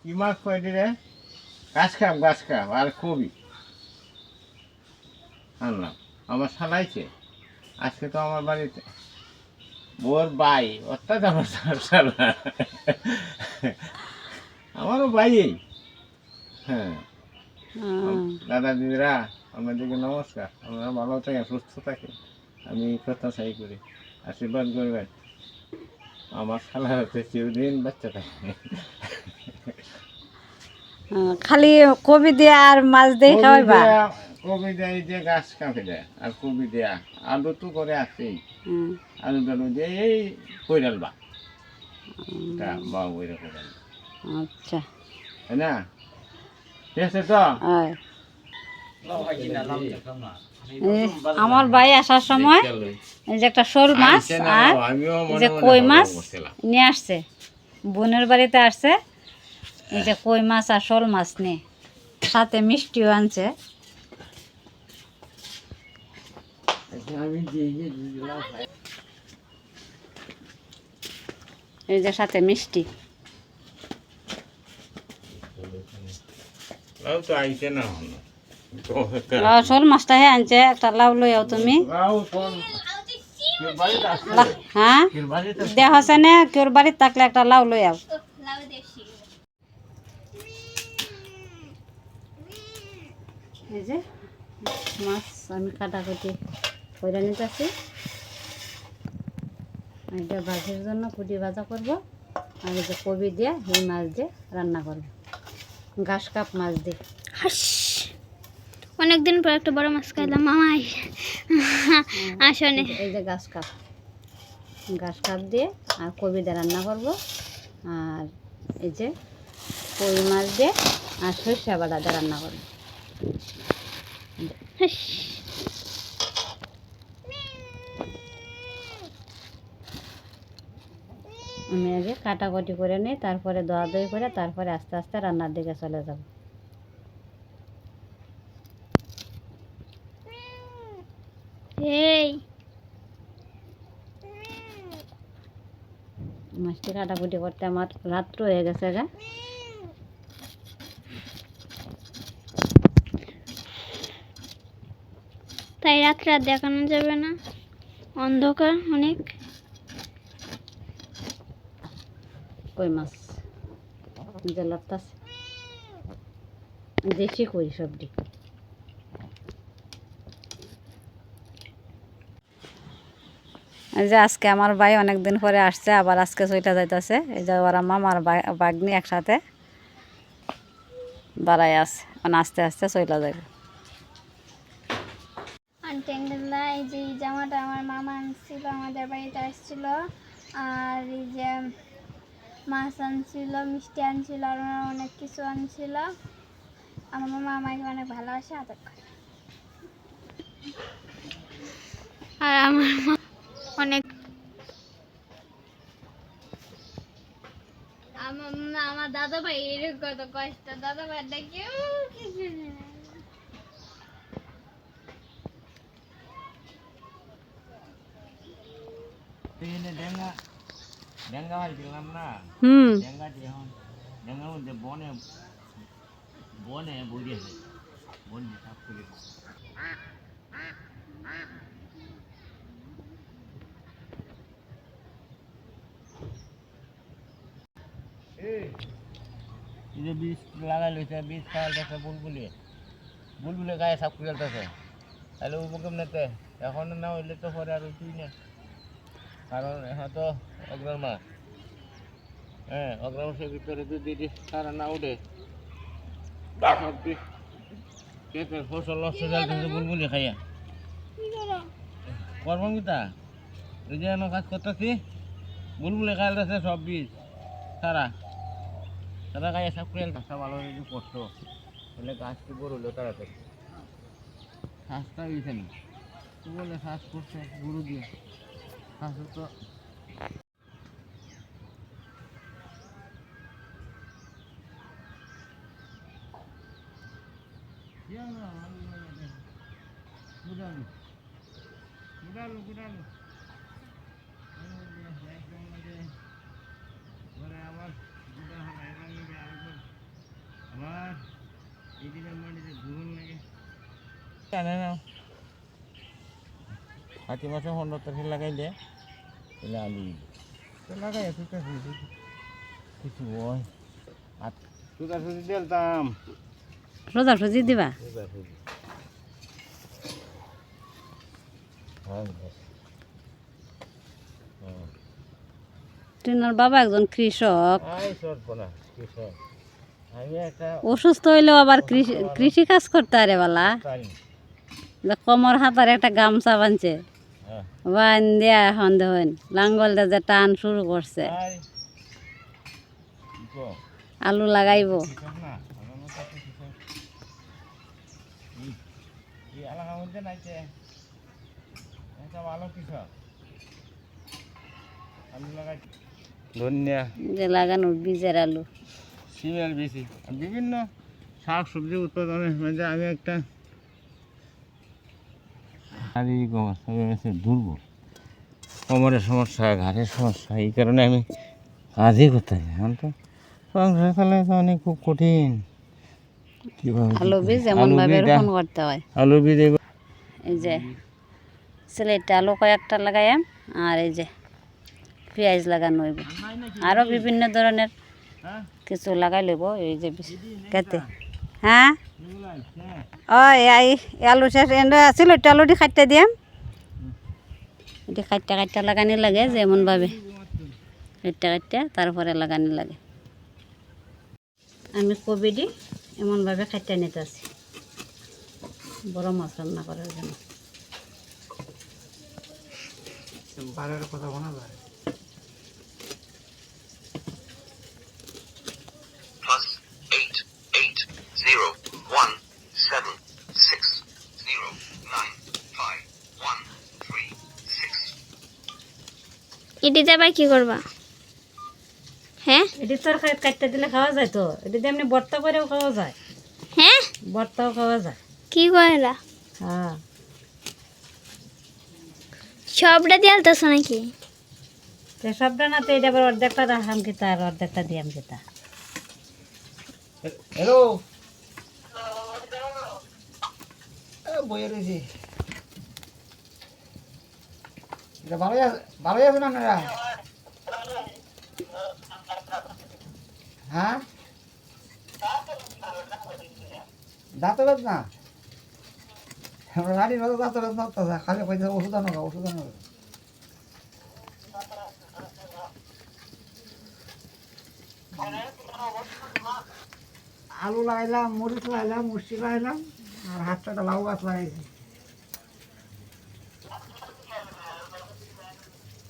কি মাছ কয়টি রে গাছ খাম গাছ খাম আর কবি। আনলাম। আমার সালাইছে আজকে তো আমার বাড়িতে। ওর বাই অর্থাৎ আমার সালা আমারও বাইই হ্যাঁ। দাদা দিদিরা আপনাদেরকে নমস্কার। আমরা ভালো থাকেন সুস্থ থাকেন। আমি চাই করি। আশীর্বাদ করবেন। আমার হচ্ছে চিরদিন বাচ্চা থাকে। খালি কবি দিয়ে আর মাছ দিয়ে খাওয়াইবা? কবি দেয় এই যে গাছ কাঁপে দেয় আর কবি দেয়া। আলু তো করে আছেই। আলু টালু দিয়ে এই কইরাল বা। ওইরা কইরাল। আচ্ছা। তাই না? ঠিক আছে তো। আমার ভাই আসার সময় এই যে একটা শোল মাছ আর মনে যে কই মাছ নিয়ে আসছে। বোনের বাড়িতে আসছে। এই যে কই মাছ আর শোল মাছ নিয়ে সাথে মিষ্টিও আনছে। এই যে সাথে মিষ্টি। না শোল মাছটা হে আনছে একটা লাউ লই আও তুমি। হ্যাঁ? আসছে? আছে না কেউ বাড়িতে থাকলে একটা লাউ লই এই যে মাছ আমি কাটাকুটি করে নিতেছি। এটা ভাজির জন্য কুটি ভাজা করব। আর এই যে কবি দিয়ে এই মাছ দিয়ে রান্না করব। ঘাস কাপ মাছ দিয়ে। হাস! অনেকদিন পর একটা বড় মাছ খাইলাম মামাই। আসনে এই যে ঘাস কাপ। ঘাস কাপ দিয়ে আর কবি দিয়ে রান্না করব। আর এই যে কই মাছ দিয়ে আর সর্ষে বাটা দিয়ে রান্না করব। আমি আগে কাটাকুটি করে নিই তারপরে দোয়া দই করে তারপরে আস্তে আস্তে রান্নার দিকে চলে যাব। এই। মাছটি কাটাকুটি করতে আমার রাত্র হয়ে গেছে গা। তাই রাত্রে আর দেখানো যাবে না। অন্ধকার অনেক। কই মাছ যে লতাস দেশি কই এই যে আজকে আমার ভাই অনেক দিন পরে আসছে আবার আজকে চইটা যাইতেছে। এই যে ওরা মামার বা- বাগনি একসাথে দাঁড়াই আছে। মানে আস্তে আস্তে চইলা যাবে এই যে জামাটা আমার মামা আনছিল আমাদের বাড়িতে আসছিল। আর এই যে মাছ আনছিল মিষ্টি আনছিল আর অনেক কিছু আনছিল। আমার মামা আমাকে অনেক ভালোবাসে আদর করে। আর আমার মা অনেক আমার আমার দাদা ভাই এর কত কষ্ট। দাদা ভাইটা কেউ কিছু নেই। ডেঙ্গা ডেঙ্গা না হুম ডেঙ্গাটি এখন ডেঙ্গার মধ্যে বনে বনে বুঝিয়েছে বন সাফ করে এই যে বীজ লাগাই লইছে বীজ খাওয়ার দেখে বুলবুলি বুলবুলি গায়ে সাপ করে ফেলতেছে তাহলে উপকম নিতে এখন না হইলে তো পরে আর উঠুই না কারণ এখন তো অগ্রণ মাস। হ্যাঁ অগ্রণ মাসের ভিতরে যদি তারা না উঠে ক্ষেতের ফসল নষ্ট হয়ে যাচ্ছে বুলবুলি খাইয়া। করব? কিতা ওই যে কাজ করতেছি বুলবুলি খাইতেছে সব বীজ তারা তারা গায়ে সব করে গাছটা ভালো যদি করতো তাহলে গাছটি বড় হলো তাড়াতাড়ি। শ্বাসটা হয়েছে না। বলে শ্বাস করছে গুরু দিয়ে। শ্বাস তো গুড়ালু গুড়ালু গুড়ালু ঘরে আবার গুড়া হয় এবার নিবে আরেকবার মাছ এদিকে মাটিতে ধুন লাগে জানে না হাতি মাছে হন্ড তরকারি লাগাইলে এলে আলু লাগাই কিছু হয়। আর সুদা দিলাম রোজা সুজি দিবা? সুদি হ্যাঁ হ্যাঁ। বাবা একজন কৃষক। অসুস্থ হইলেও আবার কৃষি কাজ করতে আরে বালা। কমর হাতার একটা গামছা বানছে। হ্যাঁ বান দিয়া এখন দেখুন লাঙ্গল যে টান শুরু করছে। আলু লাগাইব। লাগানোর বীজের আলু। সিমের বেশি বিভিন্ন শাক সবজি উৎপাদনের মধ্যে আমি একটা শারীরিক অবস্থা রয়েছে দুর্বল। কোমরের সমস্যা ঘাড়ের সমস্যা এই কারণে আমি কাজই করতে এখন তো সংসার চালাই তো অনেক খুব কঠিন। আলু বীজ এমন আলু ভাবে বীজটা- রোপণ করতে হয়। আলু বীজ এই যে সিলেটে আলু কয়েকটা লাগাইম আর এই যে পেঁয়াজ লাগানো হইব। আরও বিভিন্ন ধরনের হ্যাঁ? কিছু লাগাই লইব এই যে কেতে হ্যাঁ? ও এই আলু শেষ এনে সিলেট আলুটি খাইতে দিয়াম। এটি খাইটা খাইটা লাগানি লাগে যেমনভাবে। খাইটা খাইটা তারপরে লাগানি লাগে। আমি কবিটি এমনভাবে খাইটা নিতে আছি বড় মাছ রান্না করার জন্য। এটিতে আবার কি করবা? হ্যাঁ? এটি তরকারি কাটতে দিলে খাওয়া যায় তো? এটি এমনি ভর্তা করেও খাওয়া যায়। হ্যাঁ? ভর্তাও খাওয়া যায়। কি কয়লা হ্যাঁ। সবটা দিয়ে আলতেছ নাকি? সবটা না তো এটা আবার অর্ধেকটা রাখাম কিতা আর অর্ধেকটা দিয়াম কিতা হ্যালো বইয়ে রয়েছি এটা ভালোই আছে ভালোই আছেন আপনারা? হ্যাঁ? দাঁতে না? আমরা গাড়ির মতো দাঁতে বেদ নড়তেছে খালি পয়সা ওষুধ আনো ওষুধ আনো আলু লাগাইলাম, মরিচ লাগাইলাম মুসি লাগাইলাম, আর হাতটা লাউ গাছ লাগাইছি আর হাত দেখা যায়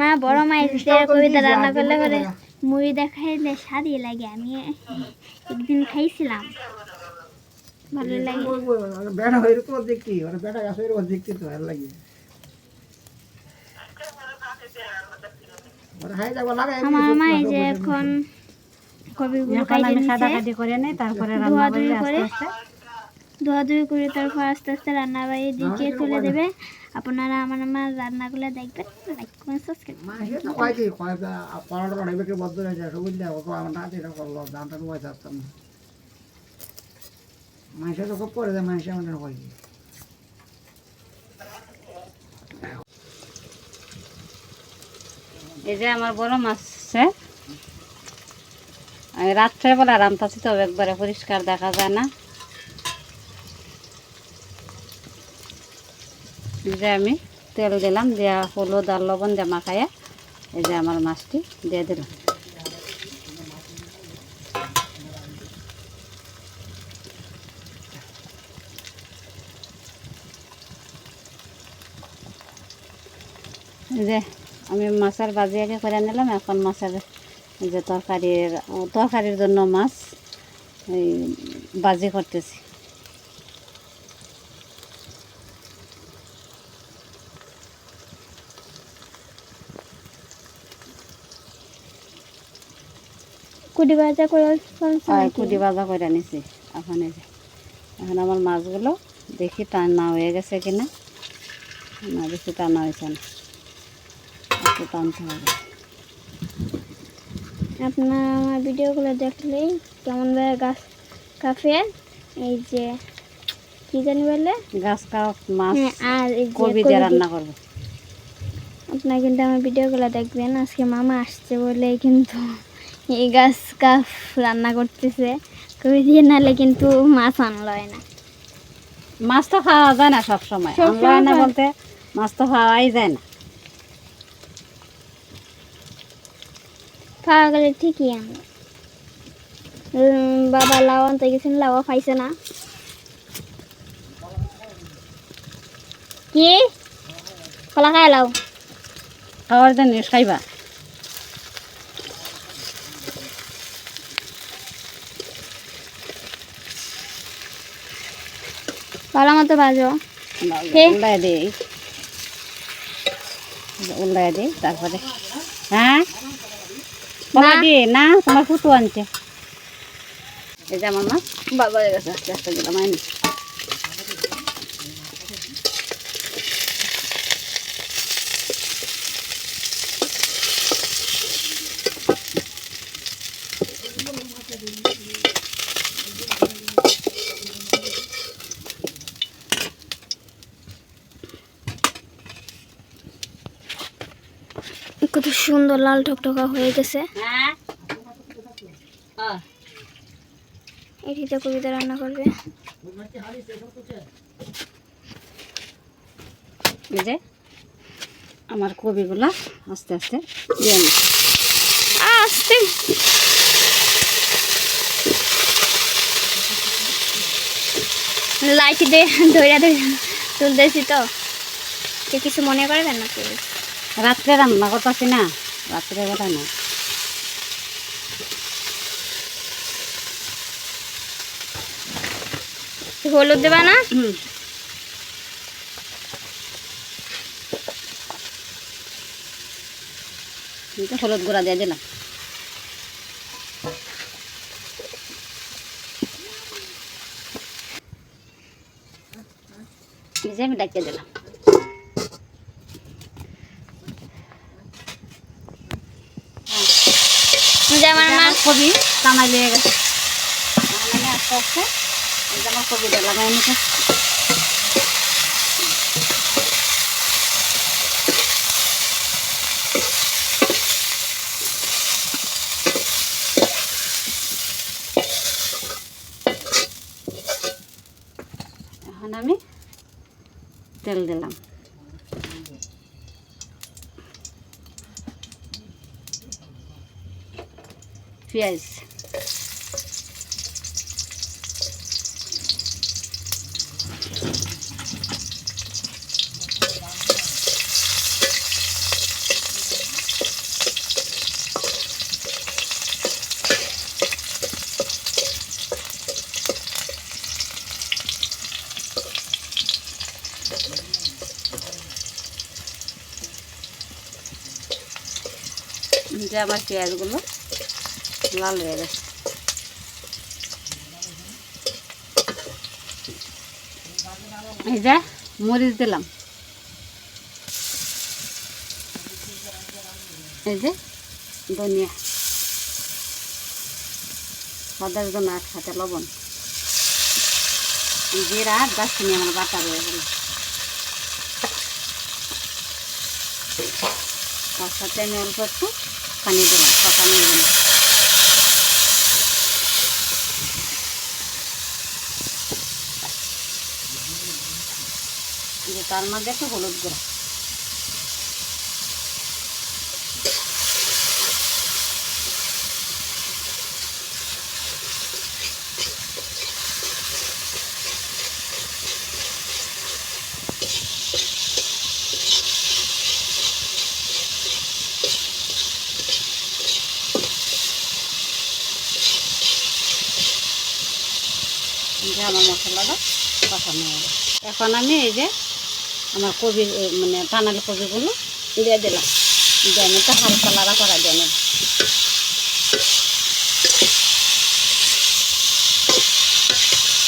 মা বড় মায়ের কবিতা রান্না করলে পরে মুড়ি দেখাইলে স্বাদই লাগে। আমি একদিন খাইছিলাম। ভালো লাগে। বেড়া হয়ে তো দেখছি বেড়া গাছ হয়ে দেখছি তো ভালো লাগে। হাই যাব লাগাই আমার মা এই যে এখন কবিগুলো কাটি করে নেই তারপরে রান্না করে আস্তে আস্তে। ধোয়া ধুই করে তারপর আস্তে আস্তে রান্না বাড়ির দিকে তুলে দেবে। আপনারা আমার আমার রান্নাগুলো দেখবেন লাইক কমেন্ট সাবস্ক্রাইব মাসে তো খুব আমাদের কয় এই যে আমার বড় মাছ আছে। রাত্রেবেলা রান্তাছি তো একবারে পরিষ্কার দেখা যায় না। যে আমি তেল দিলাম দেওয়া হলুদ আর লবণ দিয়ে মাখাইয়া এই যে আমার মাছটি দিয়ে দিলাম। যে আমি মাছের ভাজি আগে করে নিলাম, এখন মাছের যে তরকারির তরকারির জন্য মাছ এই ভাজি করতেছি। কুড়ি বাজা করে নাকি? কুটি ভাজা করে নিছি এখন এই যে এখন আমার মাছগুলো দেখি টানা হয়ে গেছে কিনা। না বেশি টানা হয়েছে না। একটু টানতে হবে। আপনার আমার ভিডিওগুলো দেখলেই কেমন ভাবে গাছ কাফে এই যে কি জানি বলে? গাছ কাপ মাছ হ্যাঁ আর এই কবি দিয়ে রান্না করব। আপনারা কিন্তু আমার ভিডিওগুলো দেখবেন আজকে মামা আসছে বলে কিন্তু এই গাছ কাপ রান্না করতেছে। কবি দিয়ে নাহলে কিন্তু মাছ আনলো না। মাছ তো খাওয়া যায় না সব সময় না বলতে মাছ তো খাওয়াই যায় না। খাওয়া গেলে ঠিকই আনলো। বাবা লাউ আনতে গেছেন লাউ পাইছে না। কি? কলা খায় লাউ? খাওয়ার জন্য খাইবা? ভালো মতো বাজো কে? উল্লাই দে উল্লাই দে তারপরে হ্যাঁ। দিয়ে না তোমার ফুটো আনছে এই যে আমার মাছ বাবা গেছে আস্তে আস্তে গেলাম আইনি কত সুন্দর লাল ঠকঠকা হয়ে গেছে। হ্যাঁ? এটিতে কবিতা রান্না করবে। এই যে আমার কবিগুলা আস্তে আস্তে দিয়ে আস্তে। লাইট দিয়ে ধৈরা ধরে তুলতেছি তো। কিছু মনে করবেন না প্লিজ রাত্রে রান্না করতেছি না রাত্রে কথা না। হলুদ দেবা না? হলুদ গুঁড়া দিয়ে দিলাম। যে আমি ডাকিয়ে দিলাম যে আমার মা আমার কবি টানাই লেগে গেছে। আমি আস্তে আস্তে এই যে এখন আমি তেল দিলাম। পেঁয়াজ যে আমার পেঁয়াজগুলো লাল হয়ে গেছে এই যে মরিচ দিলাম। এই যে ধনিয়া। সাদার জন্য একসাথে লবণ। জিরা দারচিনি আমার বাটা রয়ে গেল। তার সাথে আমি অল্প একটু পানি দিলাম পানি দিলাম। তার মধ্যে একটু হলুদ গুঁড়া যে আমার মশলাটা কষানো গেছে। এখন আমি এই যে আমার কবি মানে টানালি কবিগুলো দিয়ে দিলাম। দিয়ে তো হালকা লাড়া করা দিয়ে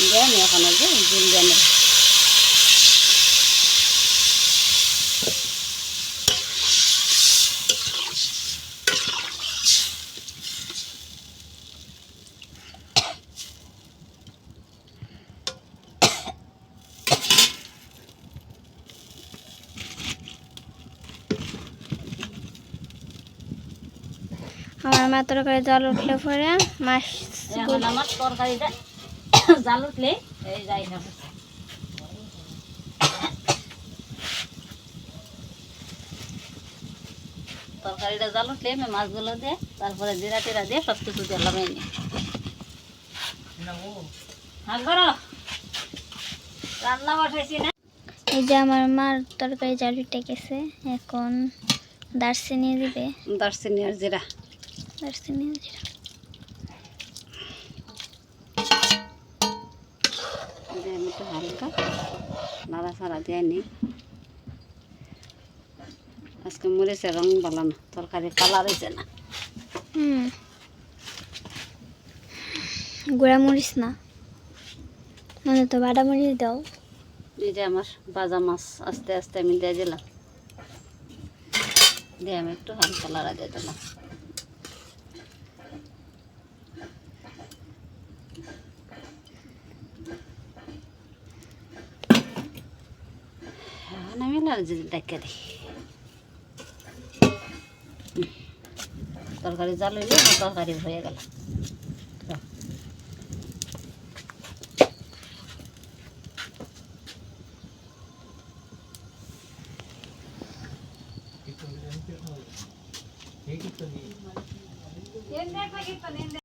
দিয়ে এখন যে জল দিয়ে আমার মা তরকারি জল উঠলে পরে মাছ আমার তরকারিটা জাল উঠলে এই যাই না। তরকারিটা জাল উঠলে আমি মাছগুলো দিয়ে তারপরে জিরা টিরা দিয়ে সব কিছু দিয়ে লাগাই নি হ্যাঁ রান্না বসাইছি না। এই যে আমার মার তরকারি জাল উঠে গেছে এখন দারচিনি দিবে। দারচিনি আর জিরা। দিয়ে আমি একটু হালকা নাড়া ছাড়া দিয়ে নিই আজকে মরিচের রং ভালো না তরকারি কালার হয়েছে না গুঁড়া মরিচ না মানে তো বাটা মরিচ দাও এই যে আমার বাজা মাছ আস্তে আস্তে আমি দিয়ে দিলাম দিয়ে আমি একটু হালকা লাড়া দিয়ে দিলাম যদি দেখে দিই তরকারি জাল হইলে তরকারি হয়ে গেল।